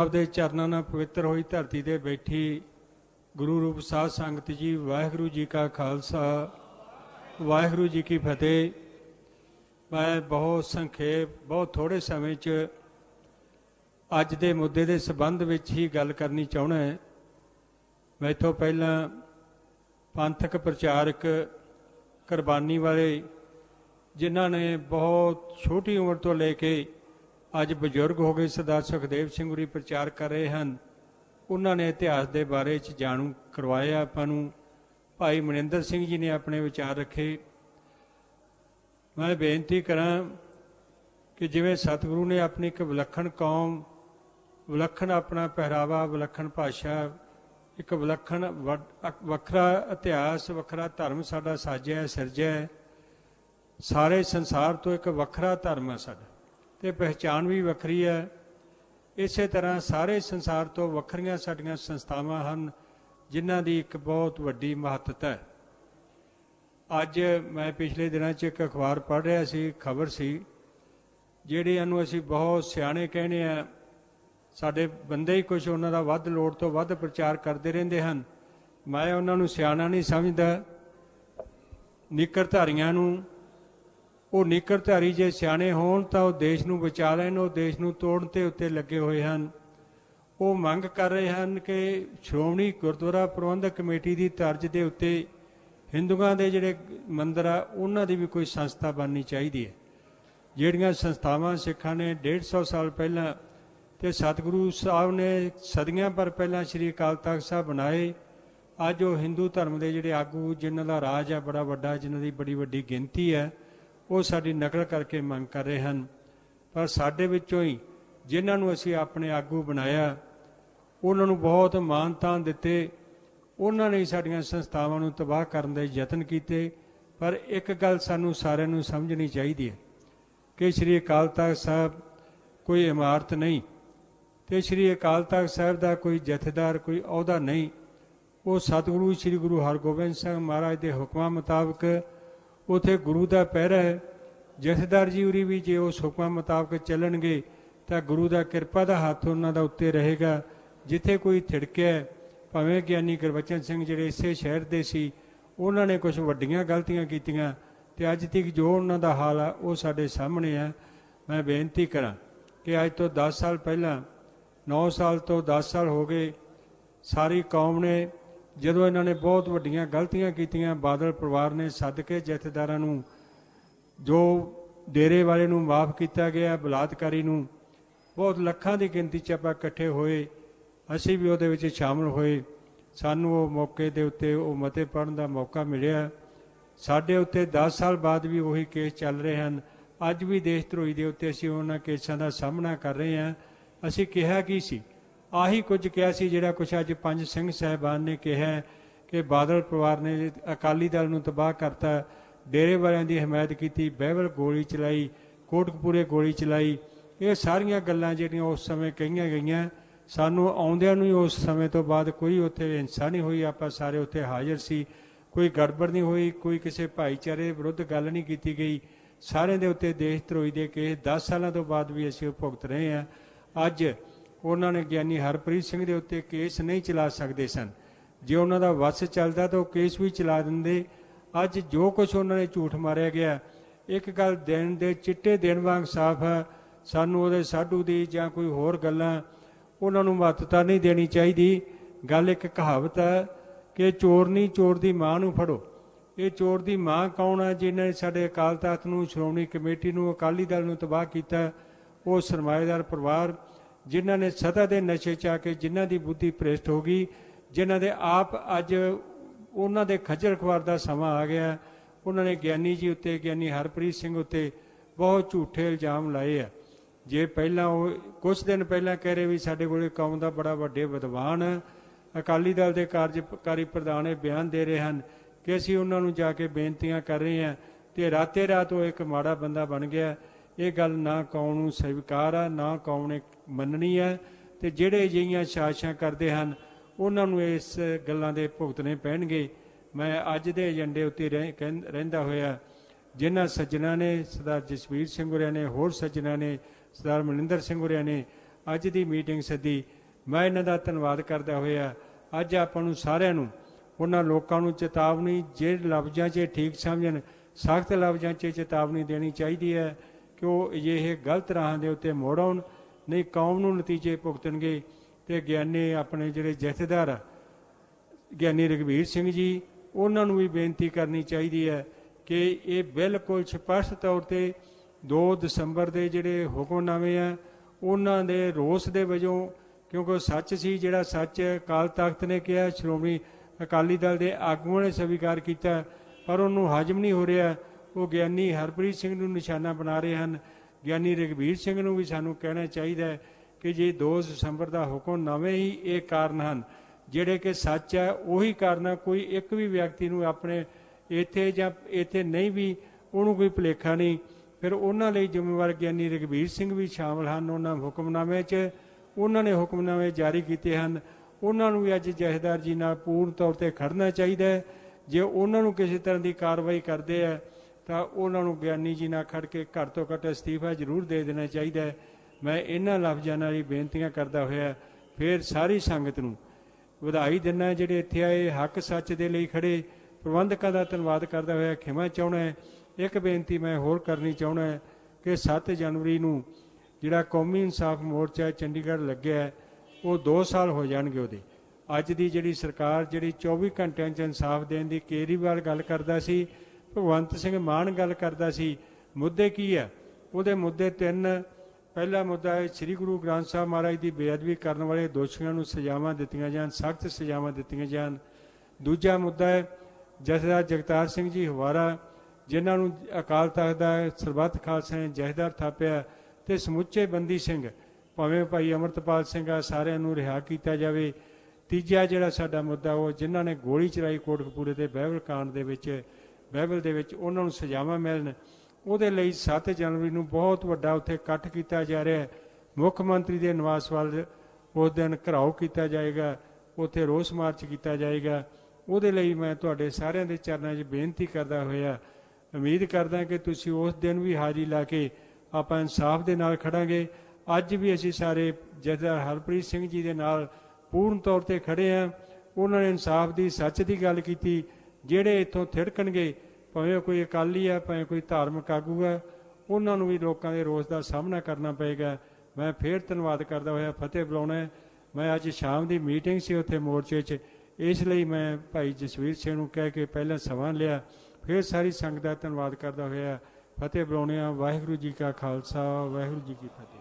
ਆਪਦੇ ਚਰਨਾਂ ਨਾਲ ਪਵਿੱਤਰ ਹੋਈ ਧਰਤੀ ਤੇ ਬੈਠੀ ਗੁਰੂ ਰੂਪ ਸਾਧ ਸੰਗਤ ਜੀ, ਵਾਹਿਗੁਰੂ ਜੀ ਕਾ ਖਾਲਸਾ, ਵਾਹਿਗੁਰੂ ਜੀ ਕੀ ਫਤਿਹ। ਮੈਂ ਬਹੁਤ ਸੰਖੇਪ, ਬਹੁਤ ਥੋੜੇ ਸਮੇਂ 'ਚ ਅੱਜ ਦੇ ਮੁੱਦੇ ਦੇ ਸੰਬੰਧ ਵਿੱਚ ਹੀ ਗੱਲ ਕਰਨੀ ਚਾਹੁੰਦਾ ਹਾਂ। ਮੈਥੋਂ ਪਹਿਲਾਂ ਪੰਥਕ ਪ੍ਰਚਾਰਕ ਕੁਰਬਾਨੀ ਵਾਲੇ, ਜਿਨ੍ਹਾਂ ਨੇ ਬਹੁਤ ਛੋਟੀ ਉਮਰ ਤੋਂ ਲੈ ਕੇ ਅੱਜ ਬਜ਼ੁਰਗ ਹੋ ਗਏ ਸਰਦਾਰ ਸੁਖਦੇਵ ਸਿੰਘ ਉਰੀ ਪ੍ਰਚਾਰ ਕਰ ਰਹੇ ਹਨ। ਉਹਨਾਂ ਨੇ ਇਤਿਹਾਸ ਦੇ ਬਾਰੇ ਚ ਜਾਣੂ ਕਰਵਾਇਆ ਆਪਾਂ ਨੂੰ। ਭਾਈ ਮਨਿੰਦਰ ਸਿੰਘ ਜੀ ਨੇ ਆਪਣੇ ਵਿਚਾਰ ਰੱਖੇ। ਮੈਂ ਬੇਨਤੀ ਕਰਾਂ ਕਿ ਜਿਵੇਂ ਸਤਿਗੁਰੂ ਨੇ ਆਪਣੀ ਇੱਕ ਵਿਲੱਖਣ ਕੌਮ, ਵਿਲੱਖਣ ਆਪਣਾ ਪਹਿਰਾਵਾ, ਵਿਲੱਖਣ ਭਾਸ਼ਾ, ਇੱਕ ਵਿਲੱਖਣ ਵੱਖਰਾ ਇਤਿਹਾਸ, ਵੱਖਰਾ ਧਰਮ ਸਾਡਾ ਸਾਜਿਆ, ਸਿਰਜਿਆ ਸਾਰੇ ਸੰਸਾਰ ਤੋਂ ਇੱਕ ਵੱਖਰਾ ਧਰਮ ਹੈ ਸਾਡਾ। ਤੇ ਪਹਿਚਾਨ ਵੀ ਵੱਖਰੀ ਹੈ। ਇਸੇ ਤਰ੍ਹਾਂ ਸਾਰੇ ਸੰਸਾਰ ਤੋਂ ਵੱਖਰੀਆਂ ਸਾਡੀਆਂ ਸੰਸਥਾਵਾਂ ਹਨ, ਜਿਨ੍ਹਾਂ ਦੀ ਇੱਕ ਬਹੁਤ ਵੱਡੀ ਮਹੱਤਤਾ ਹੈ। ਅੱਜ ਮੈਂ ਪਿਛਲੇ ਦਿਨਾਂ 'ਚ ਇੱਕ ਅਖਬਾਰ ਪੜ੍ਹ ਰਿਹਾ ਸੀ, ਖਬਰ ਸੀ, ਜਿਹੜਿਆਂ ਨੂੰ ਅਸੀਂ ਬਹੁਤ ਸਿਆਣੇ ਕਹਿੰਦੇ ਆ ਸਾਡੇ ਬੰਦੇ ਹੀ ਕੁਝ ਉਹਨਾਂ ਦਾ ਵੱਧ ਲੋੜ ਤੋਂ ਵੱਧ ਪ੍ਰਚਾਰ ਕਰਦੇ ਰਹਿੰਦੇ ਹਨ। ਮੈਂ ਉਹਨਾਂ ਨੂੰ ਸਿਆਣਾ ਨਹੀਂ ਸਮਝਦਾ। ਨਿਕਰਧਾਰੀਆਂ ਨੂੰ ਉਹ ਨਿਕਰਧਾਰੀ ਜੇ ਸਿਆਣੇ ਹੋਣ ਤਾਂ ਉਹ ਦੇਸ਼ ਨੂੰ ਬਚਾ ਲੈਣ, ਉਹ ਦੇਸ਼ ਨੂੰ ਤੋੜਨ ਤੇ ਉੱਤੇ ਲੱਗੇ ਹੋਏ ਹਨ। ਉਹ ਮੰਗ ਕਰ ਰਹੇ ਹਨ ਕਿ ਸ਼੍ਰੋਮਣੀ ਗੁਰਦੁਆਰਾ ਪ੍ਰਬੰਧਕ ਕਮੇਟੀ ਦੀ ਤਰਜ਼ ਦੇ ਉੱਤੇ ਹਿੰਦੂਆਂ ਦੇ ਜਿਹੜੇ ਮੰਦਰ ਆ, ਉਹਨਾਂ ਦੀ ਵੀ ਕੋਈ ਸੰਸਥਾ ਬਣਨੀ ਚਾਹੀਦੀ ਹੈ। ਜਿਹੜੀਆਂ ਸੰਸਥਾਵਾਂ ਸਿੱਖਾਂ ਨੇ 150 ਸਾਲ ਪਹਿਲਾਂ ਤੇ ਸਤਿਗੁਰੂ ਸਾਹਿਬ ਨੇ ਸਦੀਆਂ ਪਰ ਪਹਿਲਾਂ ਸ੍ਰੀ ਅਕਾਲ ਤਖਤ ਸਾਹਿਬ ਬਣਾਏ, ਅੱਜ ਉਹ ਹਿੰਦੂ ਧਰਮ ਦੇ ਜਿਹੜੇ ਆਗੂ, ਜਿਨ੍ਹਾਂ ਦਾ ਰਾਜ ਆ ਬੜਾ ਵੱਡਾ, ਜਿਨ੍ਹਾਂ ਦੀ ਬੜੀ ਵੱਡੀ ਗਿਣਤੀ ਹੈ ਉਹ ਸਾਡੀ ਨਕਲ ਕਰਕੇ ਮੰਗ ਕਰ ਰਹੇ ਹਨ। ਪਰ ਸਾਡੇ ਵਿੱਚੋਂ ਹੀ ਜਿਨ੍ਹਾਂ ਨੂੰ ਅਸੀਂ ਆਪਣੇ ਆਗੂ ਬਣਾਇਆ, ਉਹਨਾਂ ਨੂੰ ਬਹੁਤ ਮਾਨਤਾ ਦਿੱਤੇ। ਉਹਨਾਂ ਨੇ ਸਾਡੀਆਂ ਸੰਸਥਾਵਾਂ ਨੂੰ ਤਬਾਹ ਕਰਨ ਦੇ ਯਤਨ ਕੀਤੇ। ਪਰ ਇੱਕ ਗੱਲ ਸਾਨੂੰ ਸਾਰਿਆਂ ਨੂੰ ਸਮਝਣੀ ਚਾਹੀਦੀ ਹੈ ਕਿ ਸ੍ਰੀ ਅਕਾਲ ਤਖਤ ਸਾਹਿਬ ਕੋਈ ਇਮਾਰਤ ਨਹੀਂ ਤੇ ਸ੍ਰੀ ਅਕਾਲ ਤਖਤ ਸਾਹਿਬ ਦਾ ਕੋਈ ਜਥੇਦਾਰ, ਕੋਈ ਅਹੁਦਾ ਨਹੀਂ। ਉਹ ਸਤਿਗੁਰੂ, ਸ੍ਰੀ ਗੁਰੂ ਹਰਗੋਬਿੰਦ ਸਿੰਘ ਮਹਾਰਾਜ ਦੇ ਹੁਕਮਾਂ ਮੁਤਾਬਕ ਉਥੇ ਗੁਰੂ ਦਾ ਪਹਿਰਾ ਹੈ। ਜਥੇਦਾਰ ਜੀ ਉਰੀ ਵੀ ਜੇ ਉਹ ਹੁਕਮਾਂ ਮੁਤਾਬਕ ਚੱਲਣਗੇ, ਤਾਂ ਗੁਰੂ ਦਾ ਕਿਰਪਾ ਦਾ ਹੱਥ ਉਹਨਾਂ ਦਾ ਉੱਤੇ ਰਹੇਗਾ। ਜਿੱਥੇ ਕੋਈ ਥਿੜਕਿਆ ਭਾਵੇਂ ਗਿਆਨੀ ਗੁਰਬਚਨ ਸਿੰਘ ਜਿਹੜੇ ਇਸੇ ਸ਼ਹਿਰ ਦੇ ਸੀ, ਉਹਨਾਂ ਨੇ ਕੁਝ ਵੱਡੀਆਂ ਗਲਤੀਆਂ ਕੀਤੀਆਂ, ਤੇ ਅੱਜ ਤੱਕ ਜੋ ਉਹਨਾਂ ਦਾ ਹਾਲ ਆ, ਉਹ ਸਾਡੇ ਸਾਹਮਣੇ ਆ। ਮੈਂ ਬੇਨਤੀ ਕਰਾਂ ਕਿ ਅੱਜ ਤੋਂ 10 ਸਾਲ ਪਹਿਲਾਂ 9 ਸਾਲ ਤੋਂ 10 ਸਾਲ ਹੋ ਗਏ, ਸਾਰੀ ਕੌਮ ਨੇ ਜਦੋਂ ਇਹਨਾਂ ਨੇ ਬਹੁਤ ਵੱਡੀਆਂ ਗਲਤੀਆਂ ਕੀਤੀਆਂ, ਬਾਦਲ ਪਰਿਵਾਰ ਨੇ ਸੱਦ ਕੇ ਜਥੇਦਾਰਾਂ ਨੂੰ, ਜੋ ਡੇਰੇ ਵਾਲੇ ਨੂੰ ਮਾਫ ਕੀਤਾ ਗਿਆ, ਬਲਾਤਕਾਰੀ ਨੂੰ, ਬਹੁਤ ਲੱਖਾਂ ਦੀ ਗਿਣਤੀ 'ਚ ਆਪਾਂ ਇਕੱਠੇ ਹੋਏ, ਅਸੀਂ ਵੀ ਉਹਦੇ ਵਿੱਚ ਸ਼ਾਮਲ ਹੋਏ। ਸਾਨੂੰ ਉਹ ਮੌਕੇ ਦੇ ਉੱਤੇ ਉਹ ਮਤੇ ਪੜਨ ਦਾ ਮੌਕਾ ਮਿਲਿਆ। ਸਾਡੇ ਉੱਤੇ 10 ਸਾਲ ਬਾਅਦ ਵੀ ਉਹੀ ਕੇਸ ਚੱਲ ਰਹੇ ਹਨ। ਅੱਜ ਵੀ ਦੇਸ਼ ਧਰੋਹੀ ਦੇ ਉੱਤੇ ਅਸੀਂ ਉਹਨਾਂ ਕੇਸਾਂ ਦਾ ਸਾਹਮਣਾ ਕਰ ਰਹੇ ਹਾਂ। ਅਸੀਂ ਕਿਹਾ ਕੀ ਸੀ? ਆਹੀ ਕੁਝ ਕਿਹਾ ਸੀ ਜਿਹੜਾ ਕੁਝ ਅੱਜ ਪੰਜ ਸਿੰਘ ਸਹਿਬਾਨ ਨੇ ਕਿਹਾ ਕਿ ਬਾਦਲ ਪਰਿਵਾਰ ਨੇ ਅਕਾਲੀ ਦਲ ਨੂੰ ਤਬਾਹ ਕਰਤਾ, ਡੇਰੇ ਵਾਲਿਆਂ ਦੀ ਹਮਾਇਤ ਕੀਤੀ, ਬਹਿਬਲ ਗੋਲੀ ਚਲਾਈ, ਕੋਟਕਪੂਰੇ ਗੋਲੀ ਚਲਾਈ। ਇਹ ਸਾਰੀਆਂ ਗੱਲਾਂ ਜਿਹੜੀਆਂ ਉਸ ਸਮੇਂ ਕਹੀਆਂ ਗਈਆਂ, ਸਾਨੂੰ ਆਉਂਦਿਆਂ ਨੂੰ ਹੀ ਉਸ ਸਮੇਂ ਤੋਂ ਬਾਅਦ ਕੋਈ ਉੱਥੇ ਹਿੰਸਾ ਨਹੀਂ ਹੋਈ, ਆਪਾਂ ਸਾਰੇ ਉੱਥੇ ਹਾਜ਼ਰ ਸੀ। ਕੋਈ ਗੜਬੜ ਨਹੀਂ ਹੋਈ, ਕੋਈ ਕਿਸੇ ਭਾਈਚਾਰੇ ਵਿਰੁੱਧ ਗੱਲ ਨਹੀਂ ਕੀਤੀ ਗਈ। ਸਾਰਿਆਂ ਦੇ ਉੱਤੇ ਦੇਸ਼ ਧਰੋਈ ਦੇ ਕੇਸ 10 ਸਾਲਾਂ ਤੋਂ ਬਾਅਦ ਵੀ ਅਸੀਂ ਉਹ ਭੁਗਤ ਰਹੇ ਹਾਂ। ਅੱਜ ਉਹਨਾਂ ਨੇ ਗਿਆਨੀ ਹਰਪ੍ਰੀਤ ਸਿੰਘ ਦੇ ਉੱਤੇ ਕੇਸ ਨਹੀਂ ਚਲਾ ਸਕਦੇ ਸਨ। ਜੇ ਉਹਨਾਂ ਦਾ ਵਸ ਚੱਲਦਾ ਤਾਂ ਉਹ ਕੇਸ ਵੀ ਚਲਾ ਦਿੰਦੇ। ਅੱਜ ਜੋ ਕੁਝ ਉਹਨਾਂ ਨੇ ਝੂਠ ਮਾਰਿਆ ਗਿਆ, ਇੱਕ ਗੱਲ ਦਿਨ ਦੇ ਚਿੱਟੇ ਦਿਨ ਵਾਂਗ ਸਾਫ਼ ਹੈ। ਸਾਨੂੰ ਉਹਦੇ ਸਾਡੂ ਦੀ ਜਾਂ ਕੋਈ ਹੋਰ ਗੱਲਾਂ ਉਹਨਾਂ ਨੂੰ ਮਹੱਤਤਾ ਨਹੀਂ ਦੇਣੀ ਚਾਹੀਦੀ। ਗੱਲ ਇੱਕ ਕਹਾਵਤ ਹੈ ਕਿ ਚੋਰ ਨਹੀਂ, ਚੋਰ ਦੀ ਮਾਂ ਨੂੰ ਫੜੋ। ਇਹ ਚੋਰ ਦੀ ਮਾਂ ਕੌਣ ਹੈ ਜਿਨ੍ਹਾਂ ਨੇ ਸਾਡੇ ਅਕਾਲ ਤਖਤ ਨੂੰ, ਸ਼੍ਰੋਮਣੀ ਕਮੇਟੀ ਨੂੰ, ਅਕਾਲੀ ਦਲ ਨੂੰ ਤਬਾਹ ਕੀਤਾ? ਉਹ ਸਰਮਾਏਦਾਰ ਪਰਿਵਾਰ ਜਿਨ੍ਹਾਂ ਨੇ ਸਦਾ ਦੇ ਨਸ਼ੇ ਚ ਆ ਕੇ ਜਿਨ੍ਹਾਂ ਦੀ ਬੁੱਧੀ ਭ੍ਰਿਸ਼ਟ ਹੋ ਗਈ, ਜਿਨ੍ਹਾਂ ਦੇ ਆਪ ਅੱਜ ਉਹਨਾਂ ਦੇ ਖੱਜਲ ਖਵਾਰ ਦਾ ਸਮਾਂ ਆ ਗਿਆ, ਉਹਨਾਂ ਨੇ ਗਿਆਨੀ ਜੀ ਉੱਤੇ, ਗਿਆਨੀ ਹਰਪ੍ਰੀਤ ਸਿੰਘ ਉੱਤੇ ਬਹੁਤ ਝੂਠੇ ਇਲਜ਼ਾਮ ਲਾਏ ਆ। ਜੇ ਪਹਿਲਾਂ ਉਹ ਕੁਝ ਦਿਨ ਪਹਿਲਾਂ ਕਹਿ ਰਹੇ ਵੀ ਸਾਡੇ ਕੋਲੇ ਕੌਮ ਦਾ ਬੜਾ ਵੱਡੇ ਵਿਦਵਾਨ ਅਕਾਲੀ ਦਲ ਦੇ ਕਾਰਜਕਾਰੀ ਪ੍ਰਧਾਨ ਇਹ ਬਿਆਨ ਦੇ ਰਹੇ ਹਨ ਕਿ ਅਸੀਂ ਉਹਨਾਂ ਨੂੰ ਜਾ ਕੇ ਬੇਨਤੀਆਂ ਕਰ ਰਹੇ ਹਾਂ ਤੇ ਰਾਤੇ ਰਾਤ ਉਹ ਇੱਕ ਮਾੜਾ ਬੰਦਾ ਬਣ ਗਿਆ। ਇਹ ਗੱਲ ਨਾ ਕੌਮ ਨੂੰ ਸਵੀਕਾਰ ਆ, ਨਾ ਕੌਮ ਨੇ ਮੰਨਣੀ ਹੈ ਤੇ ਜਿਹੜੇ ਅਜਿਹੀਆਂ ਸਾਜ਼ਿਸ਼ਾਂ ਕਰਦੇ ਹਨ, ਉਹਨਾਂ ਨੂੰ ਇਸ ਗੱਲਾਂ ਦੇ ਭੁਗਤਣੇ ਪੈਣਗੇ। ਮੈਂ ਅੱਜ ਦੇ ਏਜੰਡੇ ਉੱਤੇ ਰਹਿ- ਕਹਿੰ- ਰਹਿੰਦਾ ਹੋਇਆ ਜਿਨ੍ਹਾਂ ਸੱਜਣਾ ਨੇ, ਸਰਦਾਰ ਜਸਵੀਰ ਸਿੰਘ ਹੋਰਿਆਂ ਨੇ, ਹੋਰ ਸੱਜਣਾ ਨੇ, ਸਰਦਾਰ ਮਨਿੰਦਰ ਸਿੰਘ ਹੋਰਿਆਂ ਨੇ ਅੱਜ ਦੀ ਮੀਟਿੰਗ ਸੱਦੀ। ਮੈਂ ਇਹਨਾਂ ਦਾ ਧੰਨਵਾਦ ਕਰਦਾ ਹੋਇਆ। ਅੱਜ ਆਪਾਂ ਨੂੰ ਸਾਰਿਆਂ ਨੂੰ, ਉਹਨਾਂ ਲੋਕਾਂ ਨੂੰ ਚੇਤਾਵਨੀ ਜਿਹੜੇ ਲਫ਼ਜ਼ਾਂ 'ਚ ਠੀਕ ਸਮਝਣ, ਸਖਤ ਲਫ਼ਜ਼ਾਂ 'ਚ ਚੇਤਾਵਨੀ ਦੇਣੀ ਚਾਹੀਦੀ ਹੈ। ਕਿ ਉਹ ਇਹ ਗਲਤ ਰਾਹਾਂ ਦੇ ਉੱਤੇ ਮੋੜ ਆਉਣ? ਨਹੀਂ, ਕੌਮ ਨੂੰ ਨਤੀਜੇ ਭੁਗਤਣਗੇ ਤੇ ਗਿਆਨੀ ਆਪਣੇ ਜਿਹੜੇ ਜਥੇਦਾਰ ਗਿਆਨੀ ਰਘਵੀਰ ਸਿੰਘ ਜੀ, ਉਹਨਾਂ ਨੂੰ ਵੀ ਬੇਨਤੀ ਕਰਨੀ ਚਾਹੀਦੀ ਹੈ ਕਿ ਇਹ ਬਿਲਕੁਲ ਸਪਸ਼ਟ ਤੌਰ ਤੇ 2 ਦਸੰਬਰ ਦੇ ਜਿਹੜੇ ਹੁਕਮਨਾਮੇ ਆ, ਉਹਨਾਂ ਦੇ ਰੋਸ ਦੇ ਵਜੋਂ, ਕਿਉਂਕਿ ਉਹ ਸੱਚ ਸੀ, ਜਿਹੜਾ ਸੱਚ ਅਕਾਲ ਤਖਤ ਨੇ ਕਿਹਾ, ਸ਼੍ਰੋਮਣੀ ਅਕਾਲੀ ਦਲ ਦੇ ਆਗੂਆਂ ਨੇ ਸਵੀਕਾਰ ਕੀਤਾ, ਪਰ ਉਹਨੂੰ ਹਜਮ ਨਹੀਂ ਹੋ ਰਿਹਾ। ਉਹ ਗਿਆਨੀ ਹਰਪ੍ਰੀਤ ਸਿੰਘ ਨੂੰ ਨਿਸ਼ਾਨਾ ਬਣਾ ਰਹੇ ਹਨ। ਗਿਆਨੀ ਰਘਵੀਰ ਸਿੰਘ ਨੂੰ ਵੀ ਸਾਨੂੰ ਕਹਿਣਾ ਚਾਹੀਦਾ ਹੈ ਕਿ ਜੇ 2 ਦਸੰਬਰ ਦਾ ਹੁਕਮ ਨਵੇਂ ਹੀ ਇਹ ਕਾਰਨ ਹਨ, ਜਿਹੜੇ ਕਿ ਸੱਚ ਹੈ, ਉਹੀ ਕਾਰਨ ਕੋਈ ਇੱਕ ਵੀ ਵਿਅਕਤੀ ਨੂੰ ਆਪਣੇ ਇੱਥੇ ਜਾਂ ਇੱਥੇ ਨਹੀਂ ਵੀ ਉਹਨੂੰ ਕੋਈ ਭੁਲੇਖਾ ਨਹੀਂ। ਫਿਰ ਉਹਨਾਂ ਲਈ ਜ਼ਿੰਮੇਵਾਰ ਗਿਆਨੀ ਰਘਵੀਰ ਸਿੰਘ ਵੀ ਸ਼ਾਮਲ ਹਨ। ਉਹਨਾਂ ਹੁਕਮਨਾਮੇ 'ਚ ਉਹਨਾਂ ਨੇ ਹੁਕਮਨਾਮੇ ਜਾਰੀ ਕੀਤੇ ਹਨ। ਉਹਨਾਂ ਨੂੰ ਵੀ ਅੱਜ ਜਥੇਦਾਰ ਜੀ ਨਾਲ ਪੂਰਨ ਤੌਰ ਤੇ ਖੜਨਾ ਚਾਹੀਦਾ ਹੈ। ਜੇ ਉਹਨਾਂ ਨੂੰ ਕਿਸੇ ਤਰ੍ਹਾਂ ਦੀ ਕਾਰਵਾਈ ਕਰਦੇ ਆ ਤਾਂ ਉਹਨਾਂ ਨੂੰ ਗਿਆਨੀ ਜੀ ਨਾਲ ਖੜ ਕੇ ਘੱਟ ਤੋਂ ਘੱਟ ਅਸਤੀਫਾ ਜ਼ਰੂਰ ਦੇ ਦੇਣਾ ਚਾਹੀਦਾ ਹੈ। ਮੈਂ ਇਹਨਾਂ ਲਫ਼ਜ਼ਾਂ ਨਾਲ ਹੀ ਬੇਨਤੀਆਂ ਕਰਦਾ ਹੋਇਆ ਫਿਰ ਸਾਰੀ ਸੰਗਤ ਨੂੰ ਵਧਾਈ ਦਿੰਦਾ ਜਿਹੜੇ ਇੱਥੇ ਆਏ ਹੱਕ ਸੱਚ ਦੇ ਲਈ ਖੜੇ ਪ੍ਰਬੰਧਕਾਂ ਦਾ ਧੰਨਵਾਦ ਕਰਦਾ ਹੋਇਆ ਖਿਮਾ ਚਾਹਣਾ ਹੈ। ਇੱਕ ਬੇਨਤੀ ਮੈਂ ਹੋਰ ਕਰਨੀ ਚਾਹਣਾ ਹੈ ਕਿ 7 ਜਨਵਰੀ ਨੂੰ ਜਿਹੜਾ ਕੌਮੀ ਇਨਸਾਫ ਮੋਰਚਾ ਚੰਡੀਗੜ੍ਹ ਲੱਗਿਆ ਹੈ, ਉਹ 2 ਸਾਲ ਹੋ ਜਾਣਗੇ ਉਹਦੇ। ਅੱਜ ਦੀ ਜਿਹੜੀ ਸਰਕਾਰ ਜਿਹੜੀ 24 ਘੰਟਿਆਂ 'ਚ ਇਨਸਾਫ ਦੇਣ ਦੀ ਕੇਜਰੀਵਾਲ ਗੱਲ ਕਰਦਾ ਸੀ ਭਗਵੰਤ ਸਿੰਘ ਮਾਨ ਗੱਲ ਕਰਦਾ ਸੀ, ਮੁੱਦੇ ਕੀ ਆ ਉਹਦੇ ਮੁੱਦੇ ਤਿੰਨ, ਪਹਿਲਾ ਮੁੱਦਾ ਹੈ ਸ੍ਰੀ ਗੁਰੂ ਗ੍ਰੰਥ ਸਾਹਿਬ ਮਹਾਰਾਜ ਦੀ ਬੇਅਦਬੀ ਕਰਨ ਵਾਲੇ ਦੋਸ਼ੀਆਂ ਨੂੰ ਸਜ਼ਾਵਾਂ ਦਿੱਤੀਆਂ ਜਾਣ, ਸਖਤ ਸਜ਼ਾਵਾਂ ਦਿੱਤੀਆਂ ਜਾਣ। ਦੂਜਾ ਮੁੱਦਾ ਹੈ, ਜਥੇਦਾਰ ਜਗਤਾਰ ਸਿੰਘ ਜੀ ਹਵਾਰਾ, ਜਿਨ੍ਹਾਂ ਨੂੰ ਅਕਾਲ ਤਖਤ ਦਾ ਸਰਬੱਤ ਖਾਲਸਾ ਨੇ ਜਥੇਦਾਰ ਥਾਪਿਆ ਤੇ ਸਮੁੱਚੇ ਬੰਦੀ ਸਿੰਘ, ਭਾਵੇਂ ਭਾਈ ਅਮਰਤਪਾਲ ਸਿੰਘ ਆ, ਸਾਰਿਆਂ ਨੂੰ ਰਿਹਾ ਕੀਤਾ ਜਾਵੇ। ਤੀਜਾ ਜਿਹੜਾ ਸਾਡਾ ਮੁੱਦਾ ਉਹ ਜਿਨ੍ਹਾਂ ਨੇ ਗੋਲੀ ਚਲਾਈ ਕੋਟਕਪੂਰੇ ਦੇ ਬਾਈਬਲ ਕਾਂਡ ਦੇ ਵਿੱਚ ਬਾਈਬਲ ਦੇ ਵਿੱਚ ਉਹਨਾਂ ਨੂੰ ਸਜ਼ਾਵਾਂ ਮਿਲਣ। ਉਹਦੇ ਲਈ 7 ਜਨਵਰੀ ਨੂੰ ਬਹੁਤ ਵੱਡਾ ਉੱਥੇ ਇਕੱਠ ਕੀਤਾ ਜਾ ਰਿਹਾ ਹੈ। ਮੁੱਖ ਮੰਤਰੀ ਦੇ ਨਿਵਾਸ ਵੱਲ ਉਸ ਦਿਨ ਘਰਾਓ ਕੀਤਾ ਜਾਏਗਾ। ਉੱਥੇ ਰੋਸ ਮਾਰਚ ਕੀਤਾ ਜਾਏਗਾ। ਉਹਦੇ ਲਈ ਮੈਂ ਤੁਹਾਡੇ ਸਾਰਿਆਂ ਦੇ ਚਰਨਾਂ 'ਚ ਬੇਨਤੀ ਕਰਦਾ ਹੋਇਆ, ਉਮੀਦ ਕਰਦਾ ਕਿ ਤੁਸੀਂ ਉਸ ਦਿਨ ਵੀ ਹਾਜ਼ਰੀ ਲਾ ਕੇ ਆਪਾਂ ਇਨਸਾਫ ਦੇ ਨਾਲ ਖੜਾਂਗੇ। ਅੱਜ ਵੀ ਅਸੀਂ ਸਾਰੇ ਜਥੇਦਾਰ ਹਰਪ੍ਰੀਤ ਸਿੰਘ ਜੀ ਦੇ ਨਾਲ ਪੂਰਨ ਤੌਰ ਤੇ ਖੜੇ ਆ ਉਹਨਾਂ ਨੇ ਇਨਸਾਫ ਦੀ ਸੱਚ ਦੀ ਗੱਲ ਕੀਤੀ। ਜਿਹੜੇ ਇੱਥੋਂ ਥਿੜਕਣਗੇ, ਭਾਵੇਂ ਕੋਈ ਅਕਾਲੀ ਹੈ, ਭਾਵੇਂ ਕੋਈ ਧਾਰਮਿਕ ਆਗੂ ਹੈ, ਉਹਨਾਂ ਨੂੰ ਵੀ ਲੋਕਾਂ ਦੇ ਰੋਸ ਦਾ ਸਾਹਮਣਾ ਕਰਨਾ ਪਏਗਾ। ਮੈਂ ਫੇਰ ਧੰਨਵਾਦ ਕਰਦਾ ਹੋਇਆ ਫਤਿਹ ਬੁਲਾਉਣਾ ਮੈਂ ਅੱਜ ਸ਼ਾਮ ਦੀ ਮੀਟਿੰਗ ਸੀ ਉੱਥੇ ਮੋਰਚੇ 'ਚ। ਇਸ ਲਈ ਮੈਂ ਭਾਈ ਜਸਵੀਰ ਸਿੰਘ ਨੂੰ ਕਹਿ ਕੇ ਪਹਿਲਾਂ ਸਮਾਂ ਲਿਆ। ਫਿਰ ਸਾਰੀ ਸੰਗਤ ਦਾ ਧੰਨਵਾਦ ਕਰਦਾ ਹੋਇਆ। ਫਤਿਹ ਬੁਲਾਉਣੇ ਆ ਵਾਹਿਗੁਰੂ ਜੀ ਕਾ ਖਾਲਸਾ, ਵਾਹਿਗੁਰੂ ਜੀ ਕੀ ਫਤਿਹ।